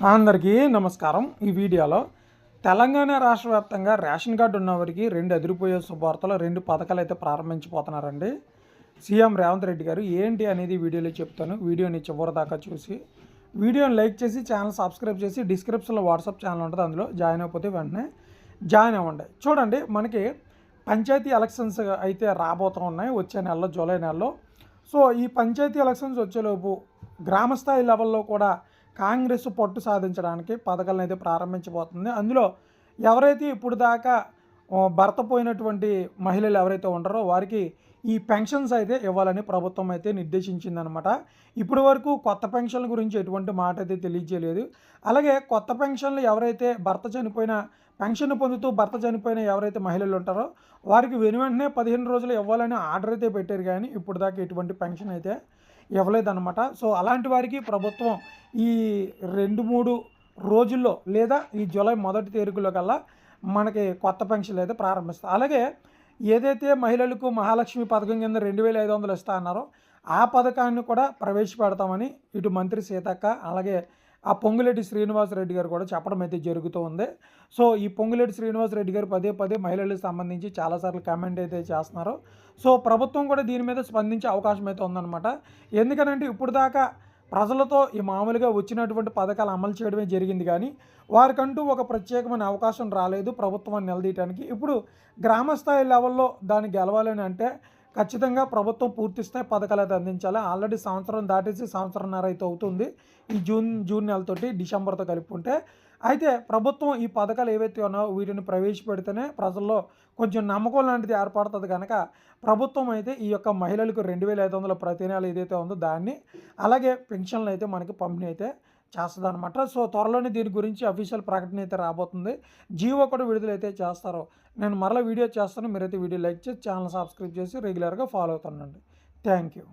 అందరికీ నమస్కారం. ఈ వీడియోలో తెలంగాణ రాష్ట్ర వ్యాప్తంగా రేషన్ కార్డు ఉన్నవారికి రెండు అదిరిపోయే శుభార్తలు రెండు పథకాలు అయితే ప్రారంభించబోతున్నారండి. సీఎం రేవంత్ రెడ్డి గారు ఏంటి అనేది వీడియోలో చెప్తాను. వీడియోని చివరి దాకా చూసి వీడియోని లైక్ చేసి ఛానల్ సబ్స్క్రైబ్ చేసి డిస్క్రిప్షన్లో వాట్సాప్ ఛానల్ ఉంటుంది. అందులో జాయిన్ అయిపోతే వెంటనే జాయిన్ అవ్వండి. చూడండి మనకి పంచాయతీ ఎలక్షన్స్ అయితే రాబోతూ ఉన్నాయి వచ్చే నెలలో జూలై నెలలో. సో ఈ పంచాయతీ ఎలక్షన్స్ వచ్చేలోపు గ్రామస్థాయి లెవెల్లో కూడా కాంగ్రెస్ పట్టు సాధించడానికి పథకాలను అయితే ప్రారంభించబోతుంది. అందులో ఎవరైతే ఇప్పుడు దాకా భర్త పోయినటువంటి మహిళలు ఎవరైతే ఉంటారో వారికి ఈ పెన్షన్స్ అయితే ఇవ్వాలని ప్రభుత్వం అయితే నిర్దేశించిందనమాట. ఇప్పటి వరకు కొత్త పెన్షన్ల గురించి ఎటువంటి మాట అయితే తెలియజేయలేదు. అలాగే కొత్త పెన్షన్లు ఎవరైతే భర్త చనిపోయిన పెన్షన్ పొందుతూ భర్త చనిపోయిన ఎవరైతే మహిళలు ఉంటారో వారికి వెను వెంటనే పదిహేను రోజులు ఇవ్వాలని ఆర్డర్ అయితే పెట్టారు. కానీ ఇప్పుడు దాకా ఎటువంటి పెన్షన్ అయితే ఇవ్వలేదన్నమాట. సో అలాంటి వారికి ప్రభుత్వం ఈ రెండు మూడు రోజుల్లో లేదా ఈ జూలై మొదటి తేదీలో కల్లా మనకి కొత్త పెన్షన్లు అయితే ప్రారంభిస్తారు. అలాగే ఏదైతే మహిళలకు మహాలక్ష్మి పథకం కింద రెండు వేల ఐదు వందలు ఇస్తా అన్నారో ఆ పథకాన్ని కూడా ప్రవేశపెడతామని ఇటు మంత్రి సీతక్క అలాగే ఆ పొంగులేటి శ్రీనివాసరెడ్డి గారు కూడా చెప్పడం అయితే జరుగుతూ ఉంది సో ఈ పొంగులేటి శ్రీనివాసరెడ్డి గారు పదే పదే మహిళలకు సంబంధించి చాలాసార్లు కామెంట్ అయితే చేస్తున్నారు. సో ప్రభుత్వం కూడా దీని మీద స్పందించే అవకాశం అయితే ఉందన్నమాట. ఎందుకనంటే ఇప్పుడు దాకా ప్రజలతో ఈ మామూలుగా వచ్చినటువంటి పథకాలు అమలు చేయడమే జరిగింది కానీ వారికంటూ ఒక ప్రత్యేకమైన అవకాశం రాలేదు ప్రభుత్వాన్ని నిలదీయడానికి ఇప్పుడు గ్రామ స్థాయి లెవెల్లో దాన్ని గెలవాలని అంటే ఖచ్చితంగా ప్రభుత్వం పూర్తి స్థాయి పథకాలు అయితే అందించాలి. ఆల్రెడీ సంవత్సరం దాటేసి సంవత్సరంన్నర అయితే అవుతుంది. ఈ జూన్ జూన్ నెలతోటి డిసెంబర్తో కలుపుకుంటే అయితే ప్రభుత్వం ఈ పథకాలు ఏవైతే ఉన్నాయో వీటిని ప్రవేశపెడితేనే ప్రజల్లో కొంచెం నమ్మకం లాంటిది ఏర్పడుతుంది కనుక ప్రభుత్వం అయితే ఈ యొక్క మహిళలకు రెండు వేల ఐదు వందల ప్రతి నెల ఏదైతే ఉందో దాన్ని అలాగే పెన్షన్లు అయితే మనకి పంపిణీ అయితే చేస్తుంది అనమాట సో త్వరలోనే దీని గురించి అఫీషియల్ ప్రకటన అయితే రాబోతుంది. జీవో కూడా విడుదలైతే చేస్తారు. నేను మరలా వీడియో చేస్తాను. మీరైతే వీడియో లైక్ చేసి ఛానల్ సబ్స్క్రైబ్ చేసి రెగ్యులర్గా ఫాలో అవుతానండి థ్యాంక్ యూ.